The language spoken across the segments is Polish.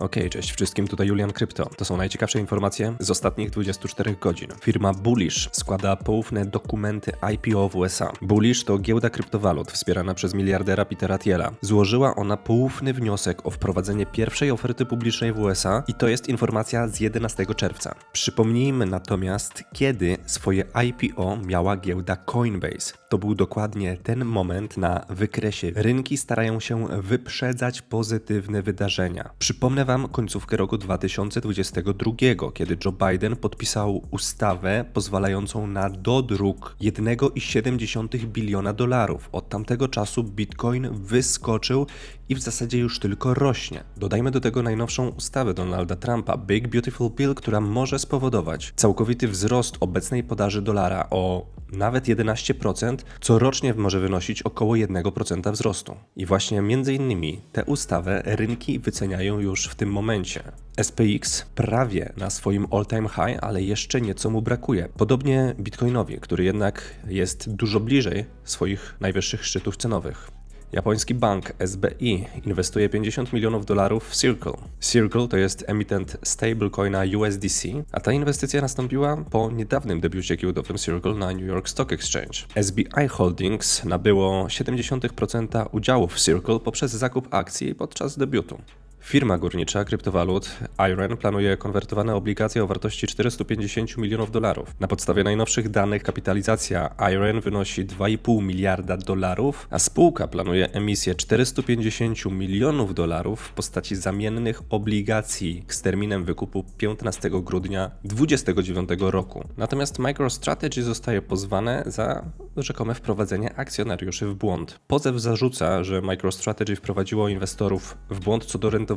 Okej, cześć wszystkim, tutaj Julian Krypto. To są najciekawsze informacje z ostatnich 24 godzin. Firma Bullish składa poufne dokumenty IPO w USA. Bullish to giełda kryptowalut wspierana przez miliardera Petera Thiela. Złożyła ona poufny wniosek o wprowadzenie pierwszej oferty publicznej w USA i to jest informacja z 11 czerwca. Przypomnijmy natomiast, kiedy swoje IPO miała giełda Coinbase. To był dokładnie ten moment na wykresie. Rynki starają się wyprzedzać pozytywne wydarzenia. Przypomnę Wam końcówkę roku 2022, kiedy Joe Biden podpisał ustawę pozwalającą na dodruk 1,7 biliona dolarów. Od tamtego czasu Bitcoin wyskoczył i w zasadzie już tylko rośnie. Dodajmy do tego najnowszą ustawę Donalda Trumpa, Big Beautiful Bill, która może spowodować całkowity wzrost obecnej podaży dolara o nawet 11%, co rocznie może wynosić około 1% wzrostu. I właśnie między innymi tę ustawę rynki wyceniają już w tym momencie. SPX prawie na swoim all-time high, ale jeszcze nieco mu brakuje. Podobnie Bitcoinowi, który jednak jest dużo bliżej swoich najwyższych szczytów cenowych. Japoński bank SBI inwestuje 50 milionów dolarów w Circle. Circle to jest emitent stablecoina USDC, a ta inwestycja nastąpiła po niedawnym debiucie giełdowym Circle na New York Stock Exchange. SBI Holdings nabyło 0,7% udziałów w Circle poprzez zakup akcji podczas debiutu. Firma górnicza kryptowalut Iron planuje konwertowane obligacje o wartości 450 milionów dolarów. Na podstawie najnowszych danych kapitalizacja Iron wynosi 2,5 miliarda dolarów, a spółka planuje emisję 450 milionów dolarów w postaci zamiennych obligacji z terminem wykupu 15 grudnia 2029 roku. Natomiast MicroStrategy zostaje pozwane za rzekome wprowadzenie akcjonariuszy w błąd. Pozew zarzuca, że MicroStrategy wprowadziło inwestorów w błąd co do rentowności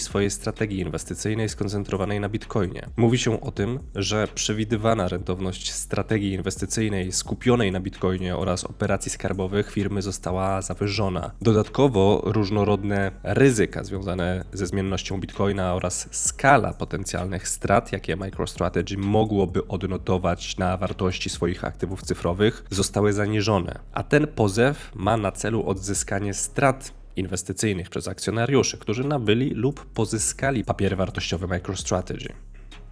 swojej strategii inwestycyjnej skoncentrowanej na Bitcoinie. Mówi się o tym, że przewidywana rentowność strategii inwestycyjnej skupionej na Bitcoinie oraz operacji skarbowych firmy została zawyżona. Dodatkowo różnorodne ryzyka związane ze zmiennością Bitcoina oraz skala potencjalnych strat, jakie MicroStrategy mogłoby odnotować na wartości swoich aktywów cyfrowych, zostały zaniżone. A ten pozew ma na celu odzyskanie strat inwestycyjnych przez akcjonariuszy, którzy nabyli lub pozyskali papiery wartościowe MicroStrategy.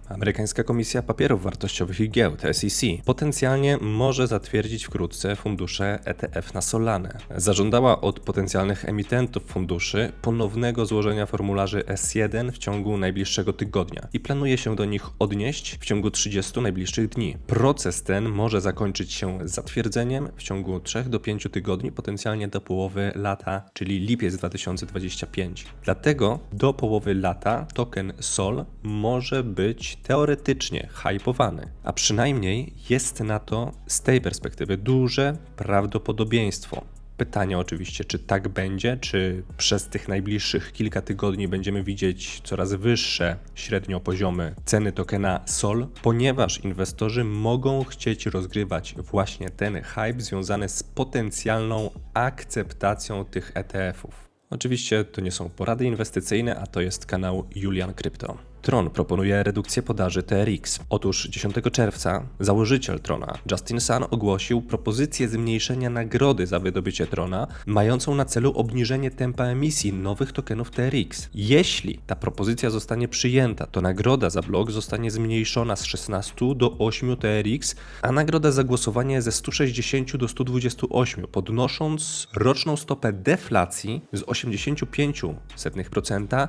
Amerykańska Komisja Papierów Wartościowych i Giełd SEC potencjalnie może zatwierdzić wkrótce fundusze ETF na Solanę. Zażądała od potencjalnych emitentów funduszy ponownego złożenia formularzy S1 w ciągu najbliższego tygodnia i planuje się do nich odnieść w ciągu 30 najbliższych dni. Proces ten może zakończyć się zatwierdzeniem w ciągu 3 do 5 tygodni, potencjalnie do połowy lata, czyli lipiec 2025. Dlatego do połowy lata token SOL może być teoretycznie hypowany, a przynajmniej jest na to z tej perspektywy duże prawdopodobieństwo. Pytanie oczywiście, czy tak będzie, czy przez tych najbliższych kilka tygodni będziemy widzieć coraz wyższe średnio poziomy ceny tokena SOL, ponieważ inwestorzy mogą chcieć rozgrywać właśnie ten hype związany z potencjalną akceptacją tych ETF-ów. Oczywiście to nie są porady inwestycyjne, a to jest kanał Julian Krypto. Tron proponuje redukcję podaży TRX. Otóż 10 czerwca założyciel Trona, Justin Sun, ogłosił propozycję zmniejszenia nagrody za wydobycie Trona, mającą na celu obniżenie tempa emisji nowych tokenów TRX. Jeśli ta propozycja zostanie przyjęta, to nagroda za blok zostanie zmniejszona z 16 do 8 TRX, a nagroda za głosowanie ze 160 do 128, podnosząc roczną stopę deflacji z 85%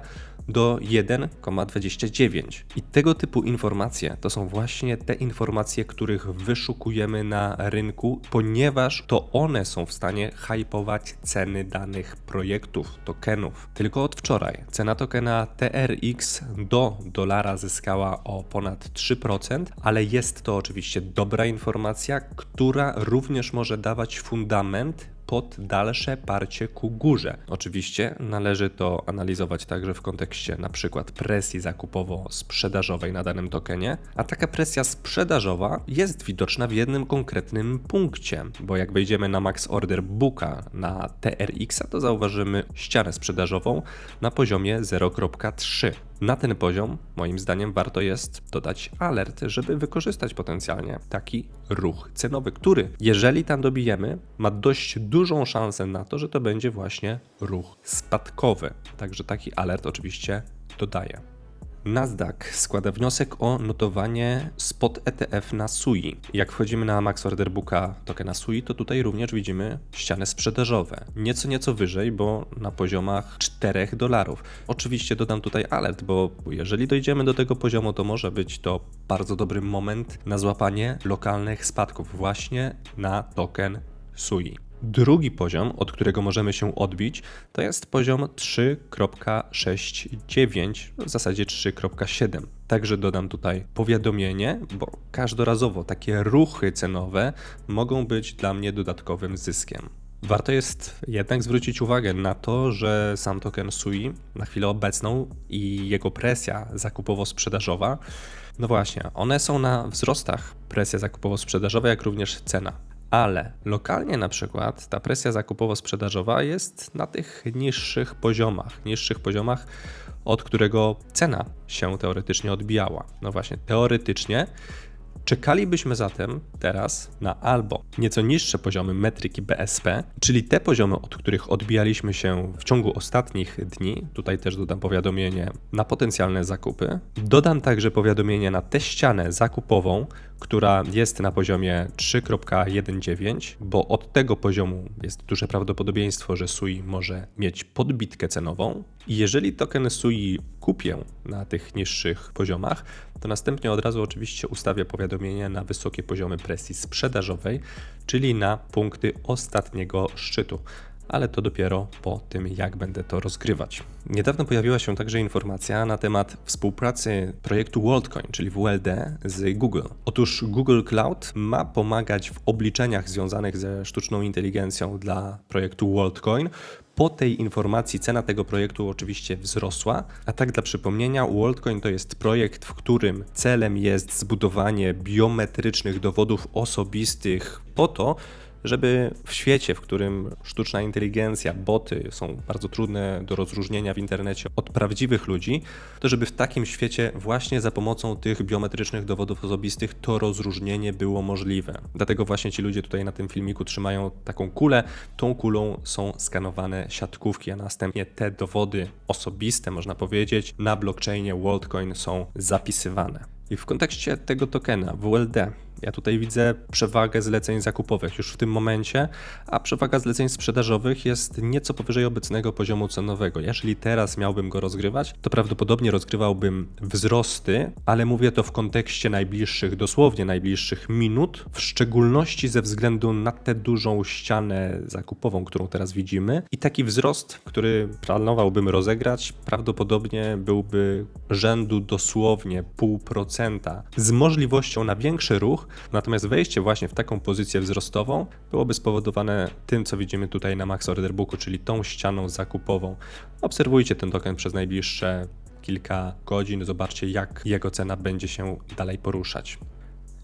do 1,29. I tego typu informacje to są właśnie te informacje, których wyszukujemy na rynku, ponieważ to one są w stanie hypować ceny danych projektów, tokenów. Tylko od wczoraj cena tokena TRX do dolara zyskała o ponad 3%, ale jest to oczywiście dobra informacja, która również może dawać fundament pod dalsze parcie ku górze. Oczywiście należy to analizować także w kontekście na przykład presji zakupowo-sprzedażowej na danym tokenie, a taka presja sprzedażowa jest widoczna w jednym konkretnym punkcie, bo jak wejdziemy na max order booka na TRX, to zauważymy ścianę sprzedażową na poziomie 0.3. Na ten poziom, moim zdaniem, warto jest dodać alert, żeby wykorzystać potencjalnie taki ruch cenowy, który, jeżeli tam dobijemy, ma dość dużą szansę na to, że to będzie właśnie ruch spadkowy. Także taki alert oczywiście dodaje. Nasdaq składa wniosek o notowanie spot ETF na SUI. Jak wchodzimy na Max Order Booka tokena SUI, to tutaj również widzimy ściany sprzedażowe. Nieco, nieco wyżej, bo na poziomach 4 dolarów. Oczywiście dodam tutaj alert, bo jeżeli dojdziemy do tego poziomu, to może być to bardzo dobry moment na złapanie lokalnych spadków właśnie na token SUI. Drugi poziom, od którego możemy się odbić, to jest poziom 3.69, w zasadzie 3.7. Także dodam tutaj powiadomienie, bo każdorazowo takie ruchy cenowe mogą być dla mnie dodatkowym zyskiem. Warto jest jednak zwrócić uwagę na to, że sam token SUI na chwilę obecną i jego presja zakupowo-sprzedażowa, no właśnie, one są na wzrostach, presja zakupowo-sprzedażowa, jak również cena ale lokalnie na przykład ta presja zakupowo-sprzedażowa jest na tych niższych poziomach, niższych poziomach, od którego cena się teoretycznie odbijała. No właśnie, teoretycznie Czekalibyśmy zatem teraz na albo nieco niższe poziomy metryki BSP, czyli te poziomy, od których odbijaliśmy się w ciągu ostatnich dni. Tutaj też dodam powiadomienie na potencjalne zakupy. Dodam także powiadomienie na tę ścianę zakupową, która jest na poziomie 3.19, bo od tego poziomu jest duże prawdopodobieństwo, że SUI może mieć podbitkę cenową. I jeżeli token SUI kupię na tych niższych poziomach, to następnie od razu oczywiście ustawię powiadomienie na wysokie poziomy presji sprzedażowej, czyli na punkty ostatniego szczytu ale to dopiero po tym, jak będę to rozgrywać. Niedawno pojawiła się także informacja na temat współpracy projektu WorldCoin, czyli WLD, z Google. Otóż Google Cloud ma pomagać w obliczeniach związanych ze sztuczną inteligencją dla projektu WorldCoin. Po tej informacji cena tego projektu oczywiście wzrosła, a tak dla przypomnienia, WorldCoin to jest projekt, w którym celem jest zbudowanie biometrycznych dowodów osobistych po to, żeby w świecie, w którym sztuczna inteligencja, boty są bardzo trudne do rozróżnienia w internecie od prawdziwych ludzi, to żeby w takim świecie właśnie za pomocą tych biometrycznych dowodów osobistych to rozróżnienie było możliwe. Dlatego właśnie ci ludzie tutaj na tym filmiku trzymają taką kulę. Tą kulą są skanowane siatkówki, a następnie te dowody osobiste, można powiedzieć, na blockchainie WorldCoin są zapisywane. I w kontekście tego tokena WLD ja tutaj widzę przewagę zleceń zakupowych już w tym momencie, a przewaga zleceń sprzedażowych jest nieco powyżej obecnego poziomu cenowego. Jeżeli teraz miałbym go rozgrywać, to prawdopodobnie rozgrywałbym wzrosty, ale mówię to w kontekście najbliższych, dosłownie najbliższych minut, w szczególności ze względu na tę dużą ścianę zakupową, którą teraz widzimy. I taki wzrost, który planowałbym rozegrać, prawdopodobnie byłby rzędu dosłownie pół procenta z możliwością na większy ruch, Natomiast wejście właśnie w taką pozycję wzrostową byłoby spowodowane tym, co widzimy tutaj na Max Order Booku, czyli tą ścianą zakupową. Obserwujcie ten token przez najbliższe kilka godzin, zobaczcie jak jego cena będzie się dalej poruszać.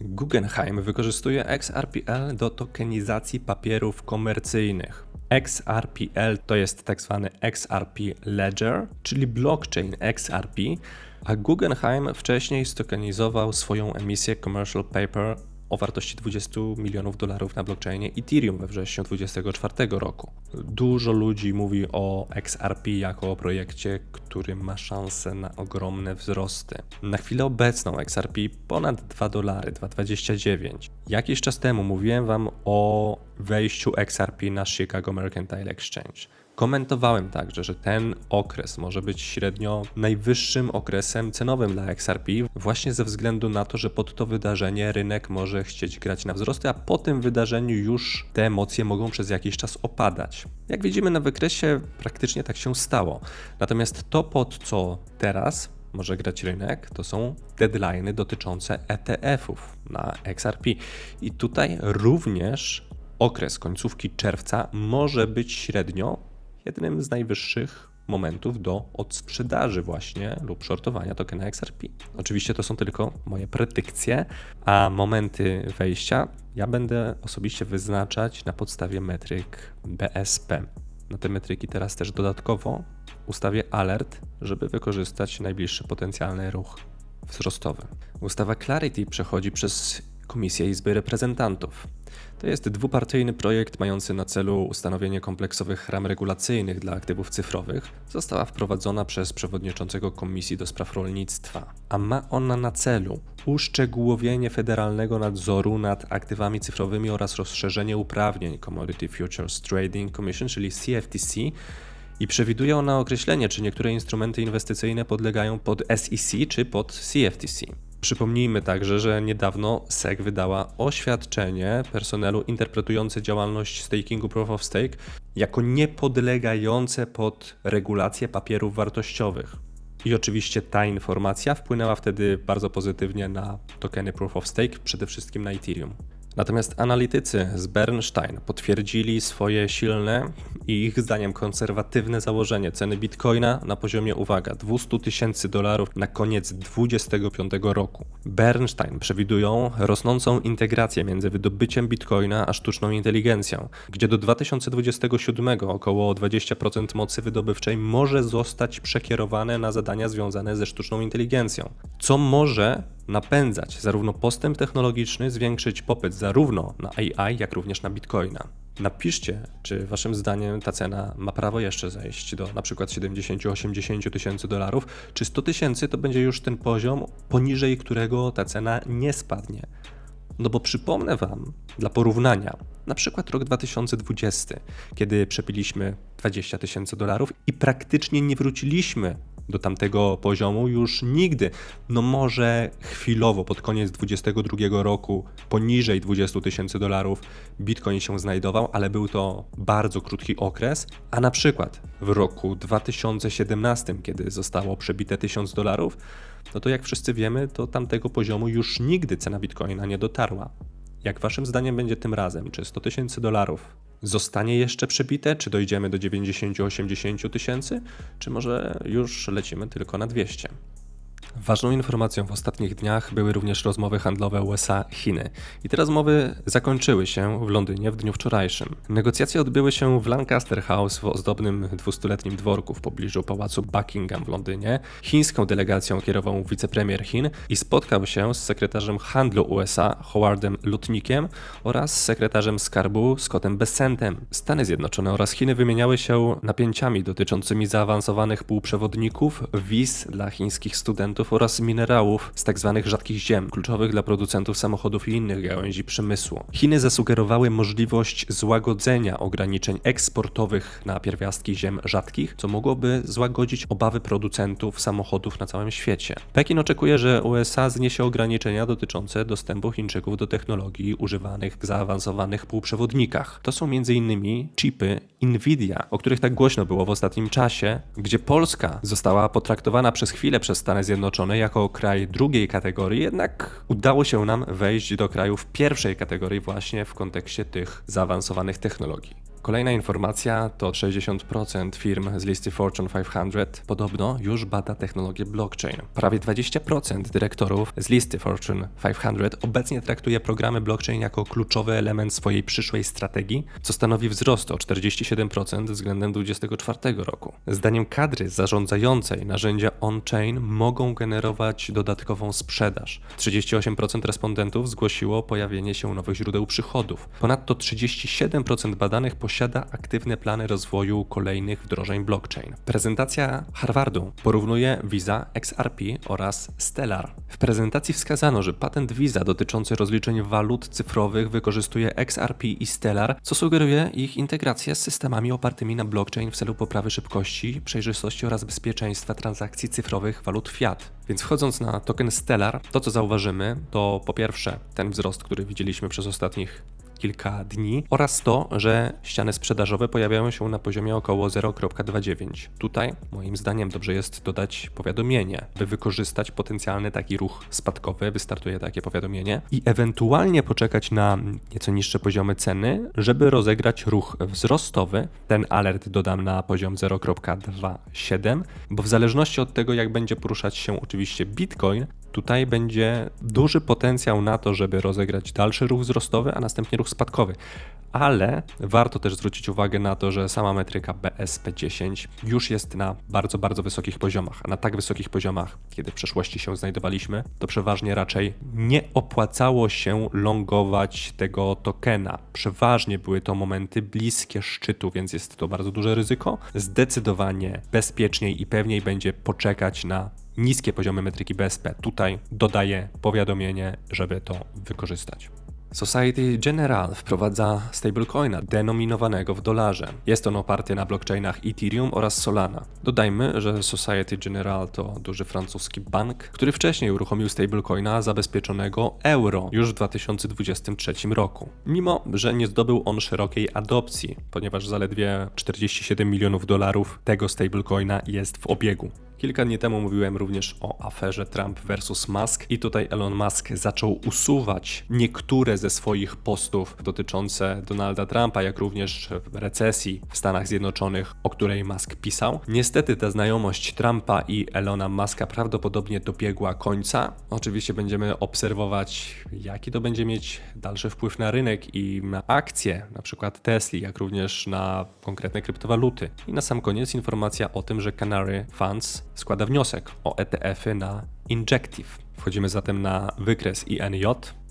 Guggenheim wykorzystuje XRPL do tokenizacji papierów komercyjnych. XRPL to jest tak zwany XRP Ledger, czyli blockchain XRP, a Guggenheim wcześniej stokenizował swoją emisję Commercial Paper o wartości 20 milionów dolarów na blockchainie Ethereum we wrześniu 2024 roku. Dużo ludzi mówi o XRP jako o projekcie, który ma szansę na ogromne wzrosty. Na chwilę obecną XRP ponad 2 dolary, 2,29. Jakiś czas temu mówiłem Wam o wejściu XRP na Chicago Mercantile Exchange. Komentowałem także, że ten okres może być średnio najwyższym okresem cenowym dla XRP, właśnie ze względu na to, że pod to wydarzenie rynek może chcieć grać na wzrosty, a po tym wydarzeniu już te emocje mogą przez jakiś czas opadać. Jak widzimy na wykresie, praktycznie tak się stało. Natomiast to, pod co teraz może grać rynek, to są deadlines dotyczące ETF-ów na XRP. I tutaj również okres końcówki czerwca może być średnio jednym z najwyższych momentów do odsprzedaży właśnie lub shortowania tokena XRP. Oczywiście to są tylko moje predykcje, a momenty wejścia ja będę osobiście wyznaczać na podstawie metryk BSP. Na te metryki teraz też dodatkowo ustawię alert, żeby wykorzystać najbliższy potencjalny ruch wzrostowy. Ustawa Clarity przechodzi przez Komisję Izby Reprezentantów. To jest dwupartyjny projekt mający na celu ustanowienie kompleksowych ram regulacyjnych dla aktywów cyfrowych. Została wprowadzona przez przewodniczącego Komisji do Spraw Rolnictwa, a ma ona na celu uszczegółowienie federalnego nadzoru nad aktywami cyfrowymi oraz rozszerzenie uprawnień Commodity Futures Trading Commission, czyli CFTC, i przewiduje ona określenie, czy niektóre instrumenty inwestycyjne podlegają pod SEC czy pod CFTC. Przypomnijmy także, że niedawno SEC wydała oświadczenie personelu interpretujące działalność stakingu Proof of Stake jako niepodlegające pod regulację papierów wartościowych. I oczywiście ta informacja wpłynęła wtedy bardzo pozytywnie na tokeny Proof of Stake, przede wszystkim na Ethereum. Natomiast analitycy z Bernstein potwierdzili swoje silne i ich zdaniem konserwatywne założenie ceny bitcoina na poziomie, uwaga, 200 tysięcy dolarów na koniec 2025 roku. Bernstein przewidują rosnącą integrację między wydobyciem bitcoina a sztuczną inteligencją, gdzie do 2027 około 20% mocy wydobywczej może zostać przekierowane na zadania związane ze sztuczną inteligencją, co może napędzać zarówno postęp technologiczny, zwiększyć popyt zarówno na AI, jak również na bitcoina. Napiszcie, czy waszym zdaniem ta cena ma prawo jeszcze zejść do na przykład 70-80 tysięcy dolarów, czy 100 tysięcy to będzie już ten poziom, poniżej którego ta cena nie spadnie. No bo przypomnę Wam, dla porównania, na przykład rok 2020, kiedy przepiliśmy 20 tysięcy dolarów i praktycznie nie wróciliśmy do tamtego poziomu już nigdy. No może chwilowo pod koniec 2022 roku poniżej 20 tysięcy dolarów Bitcoin się znajdował, ale był to bardzo krótki okres, a na przykład w roku 2017, kiedy zostało przebite 1000 dolarów, no to jak wszyscy wiemy, to tamtego poziomu już nigdy cena Bitcoina nie dotarła. Jak waszym zdaniem będzie tym razem? Czy 100 tysięcy dolarów zostanie jeszcze przebite? Czy dojdziemy do 90-80 tysięcy? Czy może już lecimy tylko na 200? Ważną informacją w ostatnich dniach były również rozmowy handlowe USA-Chiny. I te rozmowy zakończyły się w Londynie w dniu wczorajszym. Negocjacje odbyły się w Lancaster House w ozdobnym dwustuletnim dworku w pobliżu pałacu Buckingham w Londynie. Chińską delegacją kierował wicepremier Chin i spotkał się z sekretarzem handlu USA Howardem Lutnikiem oraz sekretarzem skarbu Scottem Bessentem. Stany Zjednoczone oraz Chiny wymieniały się napięciami dotyczącymi zaawansowanych półprzewodników, wiz dla chińskich studentów oraz minerałów z tzw. Tak rzadkich ziem, kluczowych dla producentów samochodów i innych gałęzi przemysłu. Chiny zasugerowały możliwość złagodzenia ograniczeń eksportowych na pierwiastki ziem rzadkich, co mogłoby złagodzić obawy producentów samochodów na całym świecie. Pekin oczekuje, że USA zniesie ograniczenia dotyczące dostępu Chińczyków do technologii używanych w zaawansowanych półprzewodnikach. To są m.in. chipy Nvidia, o których tak głośno było w ostatnim czasie, gdzie Polska została potraktowana przez chwilę przez Stany Zjednoczone Zjednoczone jako kraj drugiej kategorii, jednak udało się nam wejść do krajów pierwszej kategorii właśnie w kontekście tych zaawansowanych technologii. Kolejna informacja to 60% firm z listy Fortune 500 podobno już bada technologię blockchain. Prawie 20% dyrektorów z listy Fortune 500 obecnie traktuje programy blockchain jako kluczowy element swojej przyszłej strategii, co stanowi wzrost o 47% względem 2024 roku. Zdaniem kadry zarządzającej narzędzia on-chain mogą generować dodatkową sprzedaż. 38% respondentów zgłosiło pojawienie się nowych źródeł przychodów. Ponadto 37% badanych posiada posiada aktywne plany rozwoju kolejnych wdrożeń blockchain. Prezentacja Harvardu porównuje Visa, XRP oraz Stellar. W prezentacji wskazano, że patent Visa dotyczący rozliczeń walut cyfrowych wykorzystuje XRP i Stellar, co sugeruje ich integrację z systemami opartymi na blockchain w celu poprawy szybkości, przejrzystości oraz bezpieczeństwa transakcji cyfrowych walut fiat. Więc wchodząc na token Stellar, to co zauważymy, to po pierwsze ten wzrost, który widzieliśmy przez ostatnich kilka dni oraz to, że ściany sprzedażowe pojawiają się na poziomie około 0.29. Tutaj moim zdaniem dobrze jest dodać powiadomienie, by wykorzystać potencjalny taki ruch spadkowy, wystartuje takie powiadomienie i ewentualnie poczekać na nieco niższe poziomy ceny, żeby rozegrać ruch wzrostowy. Ten alert dodam na poziom 0.27, bo w zależności od tego jak będzie poruszać się oczywiście Bitcoin, Tutaj będzie duży potencjał na to, żeby rozegrać dalszy ruch wzrostowy, a następnie ruch spadkowy. Ale warto też zwrócić uwagę na to, że sama metryka BSP10 już jest na bardzo, bardzo wysokich poziomach. A na tak wysokich poziomach, kiedy w przeszłości się znajdowaliśmy, to przeważnie raczej nie opłacało się longować tego tokena. Przeważnie były to momenty bliskie szczytu, więc jest to bardzo duże ryzyko. Zdecydowanie bezpieczniej i pewniej będzie poczekać na niskie poziomy metryki BSP. Tutaj dodaję powiadomienie, żeby to wykorzystać. Society General wprowadza stablecoina denominowanego w dolarze. Jest on oparty na blockchainach Ethereum oraz Solana. Dodajmy, że Society General to duży francuski bank, który wcześniej uruchomił stablecoina zabezpieczonego euro już w 2023 roku. Mimo, że nie zdobył on szerokiej adopcji, ponieważ zaledwie 47 milionów dolarów tego stablecoina jest w obiegu. Kilka dni temu mówiłem również o aferze Trump versus Musk i tutaj Elon Musk zaczął usuwać niektóre ze swoich postów dotyczące Donalda Trumpa, jak również recesji w Stanach Zjednoczonych, o której Musk pisał. Niestety ta znajomość Trumpa i Elona Muska prawdopodobnie dobiegła końca. Oczywiście będziemy obserwować, jaki to będzie mieć dalszy wpływ na rynek i na akcje, na przykład Tesla, jak również na konkretne kryptowaluty. I na sam koniec informacja o tym, że Canary Funds składa wniosek o ETF-y na Injective. Wchodzimy zatem na wykres INJ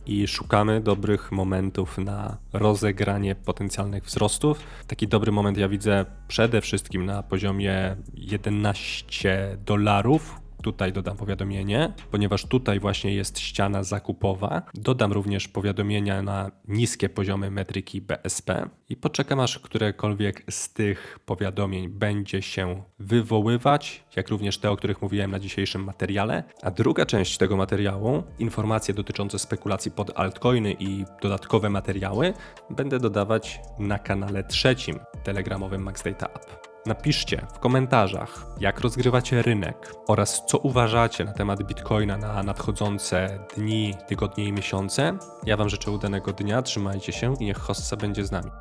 i szukamy dobrych momentów na rozegranie potencjalnych wzrostów. Taki dobry moment ja widzę przede wszystkim na poziomie 11 dolarów, Tutaj dodam powiadomienie, ponieważ tutaj właśnie jest ściana zakupowa. Dodam również powiadomienia na niskie poziomy metryki BSP i poczekam aż którekolwiek z tych powiadomień będzie się wywoływać, jak również te, o których mówiłem na dzisiejszym materiale. A druga część tego materiału, informacje dotyczące spekulacji pod altcoiny i dodatkowe materiały, będę dodawać na kanale trzecim telegramowym Max Data App. Napiszcie w komentarzach, jak rozgrywacie rynek oraz co uważacie na temat Bitcoina na nadchodzące dni, tygodnie i miesiące. Ja Wam życzę udanego dnia, trzymajcie się i niech hossa będzie z nami.